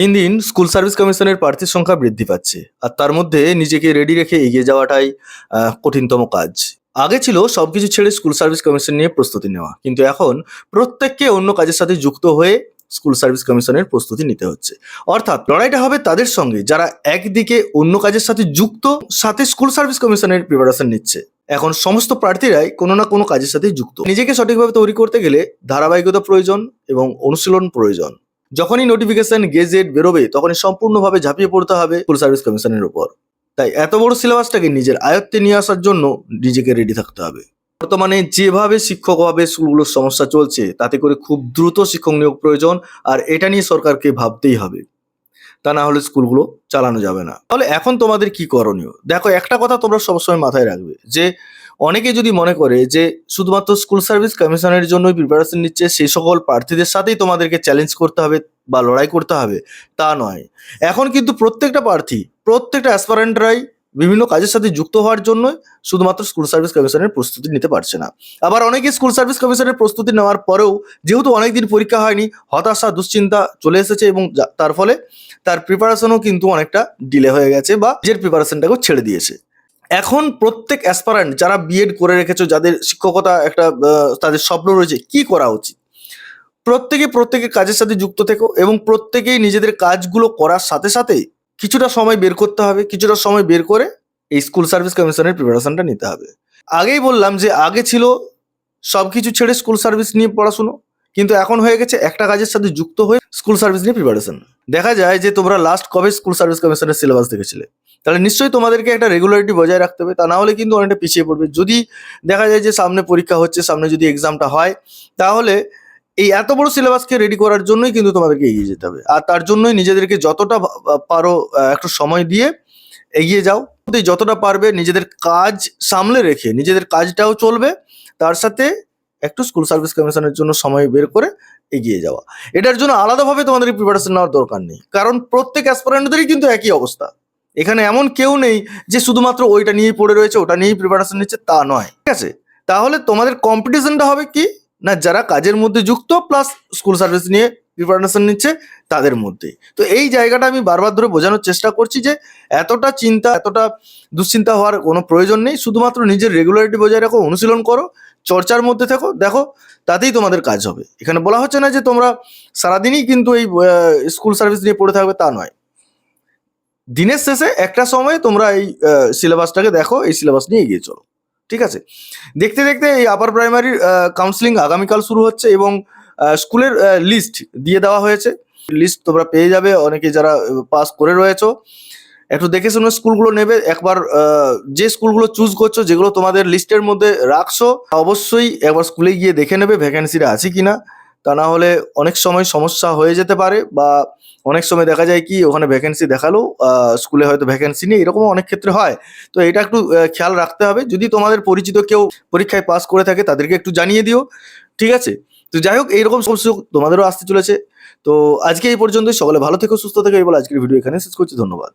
দিন দিন school service কমিশনের প্রার্থীর সংখ্যা বৃদ্ধি পাচ্ছে, আর তার মধ্যে নিজেকে রেডি রেখে এগিয়ে যাওয়াটাই কঠিনতম কাজ। আগে ছিল সবকিছু ছেড়ে স্কুল সার্ভিস কমিশন নিয়ে প্রস্তুতি নেওয়া, কিন্তু এখন প্রত্যেককে অন্য কাজের সাথে যুক্ত হয়ে স্কুল সার্ভিস কমিশনের প্রস্তুতি নিতে হচ্ছে। অর্থাৎ লড়াইটা হবে তাদের সঙ্গে, যারা একদিকে অন্য কাজের সাথে যুক্ত, সাথে স্কুল সার্ভিস কমিশনের প্রিপারেশন নিচ্ছে। এখন সমস্ত প্রার্থীরাই কোনো না কোনো কাজের সাথে যুক্ত। নিজেকে সঠিকভাবে তৈরি করতে গেলে ধারাবাহিকতা প্রয়োজন এবং অনুশীলন প্রয়োজন। যখনই নোটিফিকেশন গেজেট বেরোবে, তখনই সম্পূর্ণভাবে ঝাঁপিয়ে পড়তে হবে স্কুল সার্ভিস কমিশনের উপর। তাই এত বড় সিলেবাসটাকে নিজের আয়ত্তে নিয়ে আসার জন্য নিজেকে রেডি থাকতে হবে। বর্তমানে যেভাবে শিক্ষক অভাবে স্কুলগুলোর সমস্যা চলছে, তাতে করে খুব দ্রুত শিক্ষক নিয়োগ প্রয়োজন, আর এটা নিয়ে সরকারকে ভাবতেই হবে। তা না হলে স্কুলগুলো চালানো যাবে না। তাহলে এখন তোমাদের কি করণীয়? দেখো, একটা কথা তোমরা সবসময় মাথায় রাখবে যে অনেকে যদি মনে করে যে শুধুমাত্র স্কুল সার্ভিস কমিশনের জন্যই প্রিপারেশন নিচ্ছে সেই সকল প্রার্থীদের সাথেই তোমাদেরকে চ্যালেঞ্জ করতে হবে বা লড়াই করতে হবে, তা নয়। এখন কিন্তু প্রত্যেকটা প্রার্থী, প্রত্যেকটা অ্যাসপারেন্টরাই বিভিন্ন কাজের সাথে যুক্ত হওয়ার জন্য শুধুমাত্র স্কুল সার্ভিস কমিশনের প্রস্তুতি নিতে পারছে না। আবার অনেকে স্কুল সার্ভিস কমিশনের প্রস্তুতি নেওয়ার পরেও যেহেতু অনেকদিন পরীক্ষা হয়নি, হতাশা, দুশ্চিন্তা চলে এসেছে এবং তার ফলে তার প্রিপারেশনও কিন্তু অনেকটা ডিলে হয়ে গেছে বা নিজের প্রিপারেশনটাকেও ছেড়ে দিয়েছে। এখন প্রত্যেক অ্যাসপারেন্ট যারা বিএড করে রেখেছো, যাদের শিক্ষকতা একটা তাদের স্বপ্ন রয়েছে, কি করা উচিত? প্রত্যেকে প্রত্যেকের কাজের সাথে যুক্ত থেকো এবং প্রত্যেকেই নিজেদের কাজগুলো করার সাথে সাথে কিছুটা সময় বের করতে হবে। কিছুটা সময় বের করে এই স্কুল সার্ভিস কমিশনের প্রিপারেশনটা নিতে হবে। আগেই বললাম যে, আগে ছিল সব কিছু ছেড়ে স্কুল সার্ভিস নিয়ে পড়াশুনো। কিন্তু এখন হয়ে গেছে একটা কাজের সাথে যুক্ত হয়ে স্কুল সার্ভিস নিয়ে প্রিপারেশন দেখা যায় যে তোমরা লাস্ট কবে স্কুল সার্ভিস কমিশনের সিলেবাস দেখেছিলে। তাহলে নিশ্চয়ই তোমাদেরকে একটা রেগুলারিটি বজায় রাখতে হবে, তা না হলে কিন্তু অনেকটা পিছিয়ে পড়বে। যদি দেখা যায় যে সামনে পরীক্ষা হচ্ছে, সামনে যদি এক্সামটা হয়, তাহলে এই এত বড় সিলেবাসকে রেডি করার জন্যই কিন্তু তোমাদেরকে এগিয়ে যেতে হবে। আর তার জন্যই নিজেদেরকে যতটা পারো একটু সময় দিয়ে এগিয়ে যাও। যতটা পারবে নিজেদের কাজ সামলে রেখে, নিজেদের কাজটাও চলবে, তার সাথে একটু স্কুল সার্ভিস কমিশনের জন্য সময় বের করে এগিয়ে যাওয়া। এটার জন্য আলাদাভাবে তোমাদের প্রিপারেশন নেওয়ার দরকার নেই। কারণ প্রত্যেক অ্যাসপারেন্টদেরই কিন্তু একই অবস্থা। এখানে এমন কেউ নেই যে শুধুমাত্র ওইটা নিয়েই পড়ে রয়েছে, ওটা নিয়েই প্রিপারেশন নিচ্ছে, তা নয়। ঠিক আছে? তাহলে তোমাদের কম্পিটিশনটা হবে কি? না, যারা কাজের মধ্যে যুক্ত প্লাস স্কুল সার্ভিস নিয়ে প্রিপারেশন নিচ্ছে, তাদের মধ্যে। তো এই জায়গাটা আমি বারবার ধরে বোঝানোর চেষ্টা করছি যে, এতটা চিন্তা, এতটা দুশ্চিন্তা হওয়ার কোনো প্রয়োজন নেই। শুধুমাত্র নিজের রেগুলারিটি বজায় রাখো, অনুশীলন করো। চর্চার মধ্যে থাকো, দেখো, তাতেই তোমাদের কাজ হবে। এখানে বলা হচ্ছে না যে তোমরা সারাদিনই কিন্তু এই স্কুল সার্ভিস নিয়ে পড়ে থাকবে, তা নয়। দিনের শেষে একটা সময় তোমরা এই সিলেবাসটাকে দেখো, এই সিলেবাস নিয়ে এগিয়ে চলো। ঠিক আছে? দেখতে দেখতে এই আপার প্রাইমারির কাউন্সিলিং আগামীকাল শুরু হচ্ছে এবং স্কুলের লিস্ট দিয়ে দেওয়া হয়েছে। লিস্ট তোমরা পেয়ে যাবে, অনেকে যারা পাস করে রয়েছো। একটু দেখে শুনে স্কুলগুলো নেবে, একবার যে স্কুলগুলো চুজ করছ, যেগুলো তোমাদের লিস্টের মধ্যে রাখছো অবশ্যই একবার স্কুলে গিয়ে দেখে নেবে ভ্যাকেন্সিটা আছে কিনা। তা না হলে অনেক সময় সমস্যা হয়ে যেতে পারে বা অনেক সময় দেখা যায় কি, ওখানে ভ্যাকেন্সি দেখাল স্কুলে হয়তো ভ্যাকেন্সি নেই, এরকমও অনেক ক্ষেত্রে হয়। তো এটা একটু খেয়াল রাখতে হবে। যদি তোমাদের পরিচিত কেউ পরীক্ষায় পাস করে থাকে, তাদেরকে একটু জানিয়ে দিও, ঠিক আছে? তো যাই হোক, এইরকম সমস্যা তোমাদেরও আসতে চলেছে। তো আজকে এই পর্যন্তই, সকলে ভালো থেকো, সুস্থ থেকো এই বলে আজকের ভিডিও এখানে শেষ করছি, ধন্যবাদ।